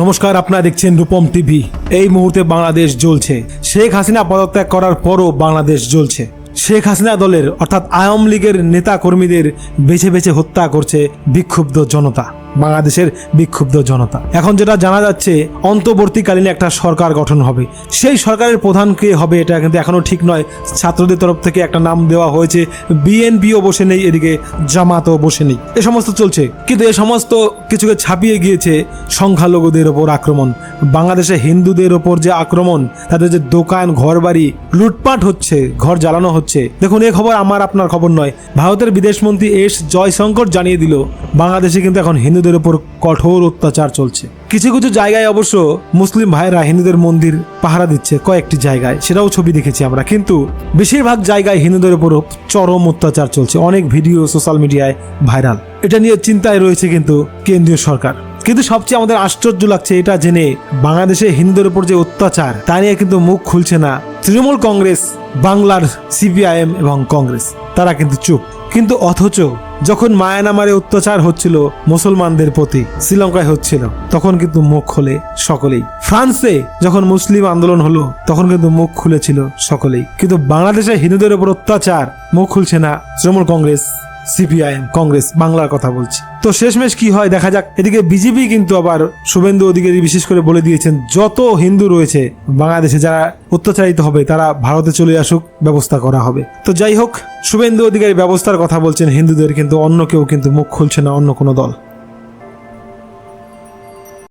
নমস্কার, আপনারা দেখছেন রূপম টিভি। এই মুহূর্তে বাংলাদেশ জ্বলছে। শেখ হাসিনা পদত্যাগ করার পরও বাংলাদেশ জ্বলছে। শেখ হাসিনা দলের, অর্থাৎ আওয়ামী লীগের নেতা কর্মীদের বেছে বেছে হত্যা করছে বিক্ষুব্ধ জনতা, বাংলাদেশের বিক্ষুব্ধ জনতা। এখন যেটা জানা যাচ্ছে, অন্তর্বর্তীকালীন একটা সরকার গঠন হবে। সেই সরকারের প্রধান কে হবে, এটা কিন্তু এখনও ঠিক নয়। ছাত্রদের তরফ থেকে একটা নাম দেওয়া হয়েছে, বিএনপিও বসে নেই, এদিকে জামাতও বসে নেই। এ সমস্ত চলছে। কিন্তু এ সমস্ত কিছুকে ছাপিয়ে গিয়েছে সংখ্যালঘুদের ওপর আক্রমণ। বাংলাদেশে হিন্দুদের ওপর যে আক্রমণ, তাদের যে দোকান, ঘরবাড়ি, লুটপাট হচ্ছে, ঘর জ্বালানো হচ্ছে। দেখুন, এ খবর আমার, আপনার খবর নয়। ভারতের বিদেশমন্ত্রী এস জয়শঙ্কর জানিয়ে দিল, বাংলাদেশে কিন্তু এখন হিন্দুদের উপর কঠোর অত্যাচার চলছে। কিছু কিছু জায়গায় অবশ্য মুসলিম ভাইরা হিন্দুদের মন্দির পাহারা দিচ্ছে, কয়েকটি জায়গায়। সেটাও ছবি দেখেছি আমরা। কিন্তু বেশিরভাগ জায়গায় হিন্দুদের উপর চরম অত্যাচার চলছে। অনেক ভিডিও সোশ্যাল মিডিয়ায় ভাইরাল। এটা নিয়ে চিন্তায় রয়েছে কিন্তু কেন্দ্রীয় সরকার। কিন্তু সবচেয়ে আমাদের আশ্চর্য লাগছে এটা জেনে বাংলাদেশে হিন্দুদের উপর যে অত্যাচার, তা নিয়ে কিন্তু মুখ খুলছে না তৃণমূল কংগ্রেস, বাংলার সিপিআইএম এবং কংগ্রেস, তারা কিন্তু চুপ। কিন্তু অথচ যখন মায়ানামারে অত্যাচার হচ্ছিল মুসলমানদের প্রতি, শ্রীলঙ্কায় হচ্ছিল, তখন কিন্তু মুখ খোলে সকলেই। ফ্রান্সে যখন মুসলিম আন্দোলন হলো, তখন কিন্তু মুখ খুলেছিল সকলেই। কিন্তু বাংলাদেশে হিন্দুদের উপর অত্যাচার, মুখ খুলছে না তৃণমূল কংগ্রেস। সিপিআইএম, কংগ্রেস, বাংলার কথা বলছি। তো শেষমেশ কি হয়? দেখা যাক। এদিকে বিজেপি কিন্তু আবার শুভেন্দু অধিকারী বিশেষ করে বলে দিয়েছেন, যত হিন্দু রয়েছে বাংলাদেশে যারা অত্যাচারিত হবে, তারা ভারতে চলে আসুক, ব্যবস্থা করা হবে। তো যাই হোক, শুভেন্দু অধিকারী ব্যবস্থার কথা বলছেন, হিন্দুদের কিন্তু অন্য কেউ কিন্তু মুখ খুলছে না, অন্য কোনো দল।